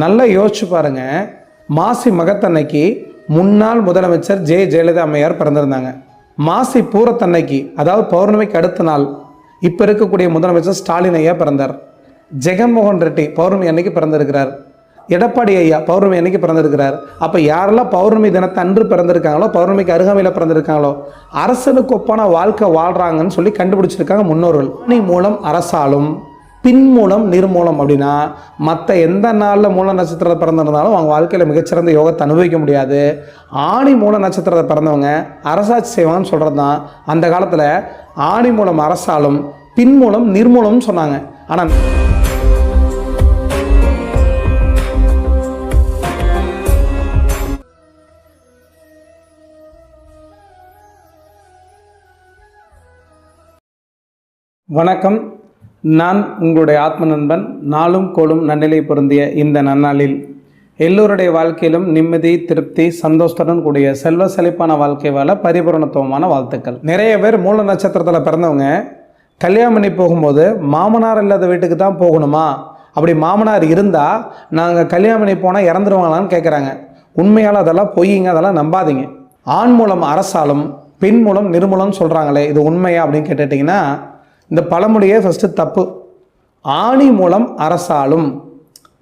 நல்லா யோசிச்சு பாருங்க. மாசி மகத்தன்னைக்கு முன்னாள் முதலமைச்சர் ஜெ. ஜெயலலிதா அம்மையார் பிறந்திருந்தாங்க. மாசி பூரத்தன்னைக்கு அதாவது பௌர்ணமிக்கு அடுத்த நாள் இப்போ இருக்கக்கூடிய முதலமைச்சர் ஸ்டாலின் ஐயா பிறந்தார். ஜெகன்மோகன் ரெட்டி பௌர்ணமி அன்னைக்கு பிறந்திருக்கிறார். எடப்பாடி ஐயா பௌர்ணமி அன்னைக்கு பிறந்திருக்கிறார். அப்போ யாரெல்லாம் பௌர்ணமி தினத்தை அன்று பிறந்திருக்காங்களோ பௌர்ணமிக்கு அருகாமையில் பிறந்திருக்காங்களோ அரசனுக்கு ஒப்பான வாழ்க்கை வாழ்கிறாங்கன்னு சொல்லி கண்டுபிடிச்சிருக்காங்க முன்னோர்கள். மூலம் அரசாலும். பின்மூலம் நிர்மூலம் அப்படின்னா மற்ற எந்த நாளில் மூல நட்சத்திரத்தை பிறந்திருந்தாலும் அவங்க வாழ்க்கையில் மிகச்சிறந்த யோகத்தை அனுபவிக்க முடியாது. ஆணி மூல நட்சத்திரத்தை பிறந்தவங்க அரசாட்சி செய்வான்னு சொல்கிறது தான் அந்த காலத்தில் ஆணி மூலம் அரசாலும் பின் மூலம் நிர்மூலம்னு சொன்னாங்க. ஆனால் வணக்கம். நான் உங்களுடைய ஆத்ம நண்பன் நாளும் கோளும் நன்னிலை பொருந்திய இந்த நன்னாளில் எல்லோருடைய வாழ்க்கையிலும் நிம்மதி திருப்தி சந்தோஷத்துடன் கூடிய செல்வ செழிப்பான வாழ்க்கை வாழ பரிபூரணத்துவமான வாழ்த்துக்கள். நிறைய பேர் மூல நட்சத்திரத்தில் பிறந்தவங்க கல்யாணம் பண்ணி போகும்போது மாமனார் இல்லாத வீட்டுக்கு தான் போகணுமா? அப்படி மாமனார் இருந்தால் நாங்கள் கல்யாணம் பண்ணி போனால் இறந்துருவாங்களான்னு கேட்குறாங்க உண்மையால் அதெல்லாம் பொய்யுங்க அதெல்லாம் நம்பாதீங்க. ஆண் மூலம் அரசாலும் பெண் மூலம் நிர்மூலம் சொல்கிறாங்களே இது உண்மையா அப்படின்னு கேட்டுட்டிங்கன்னா இந்த பழமொழியே ஃபஸ்ட்டு தப்பு. ஆணி மூலம் அரசாலும்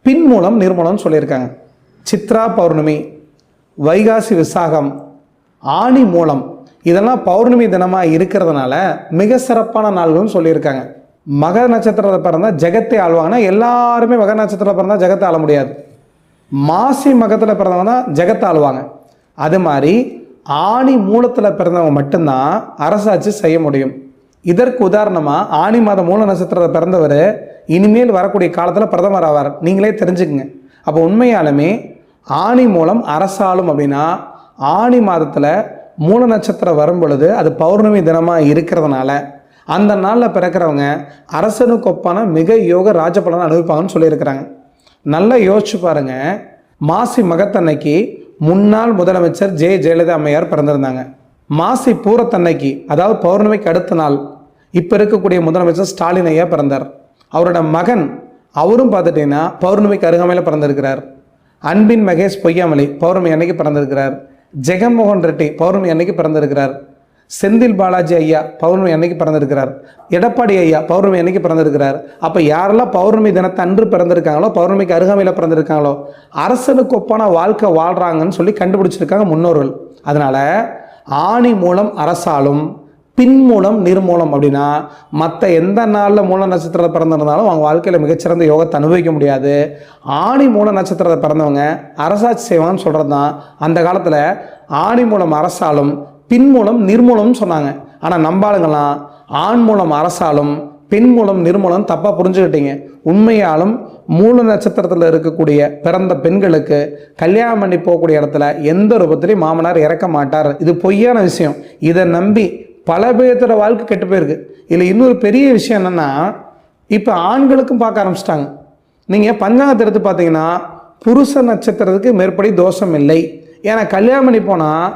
பின் மூலம் நிர்மூலம்னு சொல்லியிருக்காங்க. சித்ரா பௌர்ணமி வைகாசி விசாகம் ஆணி மூலம். இதெல்லாம் பௌர்ணமி தினமாக இருக்கிறதுனால மிக சிறப்பான நாள்கள்னு சொல்லியிருக்காங்க. மக நட்சத்திரத்தில் பிறந்தால் ஜெகத்தை ஆழ்வாங்கன்னா எல்லாருமே மக நட்சத்திரத்தில் பிறந்தால் ஜெகத்தை ஆள முடியாது. மாசி மகத்தில் பிறந்தவங்க தான் ஜெகத்தை ஆழ்வாங்க அது மாதிரி ஆணி மூலத்தில் பிறந்தவங்க மட்டும்தான் அரசாட்சி செய்ய முடியும். இதற்கு உதாரணமாக ஆணி மாதம் மூல நட்சத்திரத்தை பிறந்தவர் இனிமேல் வரக்கூடிய காலத்தில் பிரதமர் ஆவார். நீங்களே தெரிஞ்சுக்குங்க. அப்போ உண்மையாலுமே ஆணி மூலம் அரசாலும் அப்படின்னா ஆணி மாதத்தில் மூல நட்சத்திரம் வரும் பொழுது அது பௌர்ணமி தினமாக இருக்கிறதுனால அந்த நாளில் பிறக்கிறவங்க அரசனுக்கு ஒப்பான மிக யோக ராஜபலனை அனுபவிப்பாங்கன்னு சொல்லியிருக்கிறாங்க. நல்லா யோசிச்சு பாருங்க. மாசி மகத்தன்னைக்கு முன்னாள் முதலமைச்சர் ஜெ ஜெயலலிதா அம்மையார் பிறந்திருந்தாங்க. மாசி பூரத்தன்னைக்கு அதாவது பௌர்ணமிக்கு அடுத்த நாள் இப்போ இருக்கக்கூடிய முதலமைச்சர் ஸ்டாலின் ஐயா பிறந்தார். அவரோட மகன் அவரும் பார்த்துட்டீங்கன்னா பௌர்ணமிக்கு அருகாமையில் பிறந்திருக்கிறார். அன்பின் மகேஷ் பொய்யாமலை பௌர்ணமி அன்னைக்கு பிறந்திருக்கிறார். ஜெகன்மோகன் ரெட்டி பௌர்ணமி அன்னைக்கு பிறந்திருக்கிறார். செந்தில் பாலாஜி ஐயா பௌர்ணமி அன்னைக்கு பிறந்திருக்கிறார். எடப்பாடி ஐயா பௌர்ணமி அன்னைக்கு பிறந்திருக்கிறார். அப்போ யாரெல்லாம் பௌர்ணமி தினத்தை அன்று பிறந்திருக்காங்களோ பௌர்ணமிக்கு அருகாமையில் பிறந்திருக்காங்களோ அரசனுக்கு ஒப்பான வாழ்க்கை வாழ்கிறாங்கன்னு சொல்லி கண்டுபிடிச்சிருக்காங்க முன்னோர்கள். அதனால் ஆணி மூலம் அரசாலும் பின் மூலம் நிர்மூலம் அப்படின்னா மற்ற எந்த நாளில் மூல நட்சத்திரத்தை பிறந்திருந்தாலும் அவங்க வாழ்க்கையில் மிகச்சிறந்த யோகத்தை அனுபவிக்க முடியாது. ஆணி மூல நட்சத்திரத்தை பிறந்தவங்க அரசாட்சி செய்வான்னு சொல்கிறது தான் அந்த காலத்தில் ஆணி மூலம் அரசாலும் பின் மூலம் நிர்மூலம்னு சொன்னாங்க. ஆனால் நம்பாளுங்களாம் ஆண் மூலம் அரசாலும் பெண் மூலம் நிர்மூலம் தப்பாக புரிஞ்சுக்கிட்டீங்க. உண்மையாலும் மூல நட்சத்திரத்தில் இருக்கக்கூடிய பிறந்த பெண்களுக்கு கல்யாணம் பண்ணி போகக்கூடிய இடத்துல எந்த ரூபத்திலையும் மாமனார் இறக்க மாட்டார். இது பொய்யான விஷயம். இதை நம்பி பல பேர்த்தோட வாழ்க்கை கெட்டு போயிருக்கு. இதில் இன்னொரு பெரிய விஷயம் என்னென்னா இப்போ ஆண்களுக்கும் பார்க்க ஆரம்பிச்சிட்டாங்க. நீங்கள் பஞ்சாங்கத்தை எடுத்து பார்த்தீங்கன்னா புருஷ நட்சத்திரத்துக்கு மேற்படி தோஷம் இல்லை. ஏன்னா கல்யாணம் பண்ணி போனால்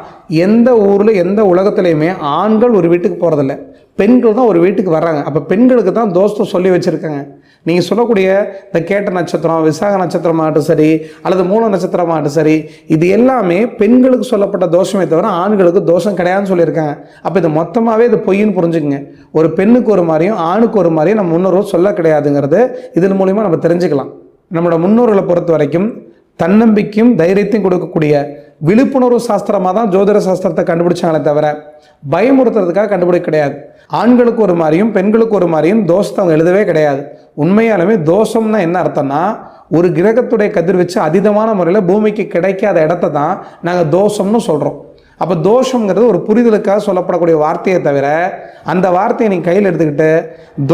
எந்த ஊரில் எந்த உலகத்துலையுமே ஆண்கள் ஒரு வீட்டுக்கு போகிறதில்ல பெண்கள் தான் ஒரு வீட்டுக்கு வர்றாங்க. அப்போ பெண்களுக்கு தான் தோஸ்தம் சொல்லி வச்சுருக்காங்க. நீங்கள் சொல்லக்கூடிய இந்த கேட்ட நட்சத்திரம் விசாக நட்சத்திரமாகட்டும் சரி அல்லது மூல நட்சத்திரமாகட்டும் சரி இது எல்லாமே பெண்களுக்கு சொல்லப்பட்ட தோஷமே தவிர ஆண்களுக்கு தோஷம் கிடையாதுன்னு சொல்லியிருக்காங்க. அப்போ இது மொத்தமாகவே இது பொய்ன்னு புரிஞ்சுக்குங்க. ஒரு பெண்ணுக்கு ஒரு மாதிரியும் ஆணுக்கு ஒரு மாதிரியும் நம்ம முன்னோர்கள் சொல்ல கிடையாதுங்கிறது இதன் மூலிமா நம்ம தெரிஞ்சுக்கலாம். நம்மளோட முன்னோர்களை பொறுத்த வரைக்கும் தன்னம்பிக்கையும் தைரியத்தையும் கொடுக்கக்கூடிய விழிப்புணர்வு சாஸ்திரமாக தான் ஜோதிட சாஸ்திரத்தை கண்டுபிடிச்சாங்களே தவிர பயமுறுத்துறதுக்காக கண்டுபிடிக்க கிடையாது. ஆண்களுக்கு ஒரு மாதிரியும் பெண்களுக்கு ஒரு மாதிரியும் தோஷத்தை அவங்க எழுதவே கிடையாது. உண்மையாலுமே தோஷம்னா என்ன அர்த்தம்னா ஒரு கிரகத்துடைய கதிர்வீச்சு அதீதமான முறையில் பூமிக்கு கிடைக்காத இடத்த தான் நாங்கள் தோஷம்னு சொல்கிறோம் அப்போ தோஷங்கிறது ஒரு புரிதலுக்காக சொல்லப்படக்கூடிய வார்த்தையை தவிர அந்த வார்த்தையை நீங்கள் கையில் எடுத்துக்கிட்டு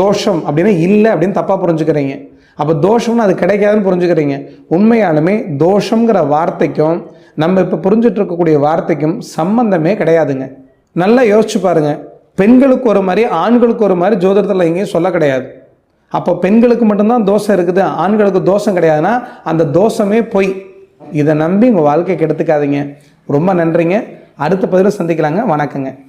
தோஷம் அப்படின்னா இல்லை அப்படின்னு தப்பாக புரிஞ்சுக்கிறீங்க. அப்போ தோஷம்னு அது கிடைக்காதுன்னு புரிஞ்சுக்கிறீங்க. உண்மையாலுமே தோஷங்கிற வார்த்தைக்கும் நம்ம இப்போ புரிஞ்சுட்டு இருக்கக்கூடிய வார்த்தைக்கும் சம்பந்தமே கிடையாதுங்க. நல்லா யோசிச்சு பாருங்க. பெண்களுக்கு ஒரு மாதிரி ஆண்களுக்கு ஒரு மாதிரி ஜோதிடத்தில் எங்கேயும் சொல்ல கிடையாது. அப்போ பெண்களுக்கு மட்டும்தான் தோஷம் இருக்குது ஆண்களுக்கு தோஷம் கிடையாதுன்னா அந்த தோஷமே பொய். இதை நம்பி உங்கள் வாழ்க்கைக்கு கெடுத்துக்காதீங்க. ரொம்ப நன்றிங்க. அடுத்த பதிவில் சந்திக்கலாங்க. வணக்கங்க.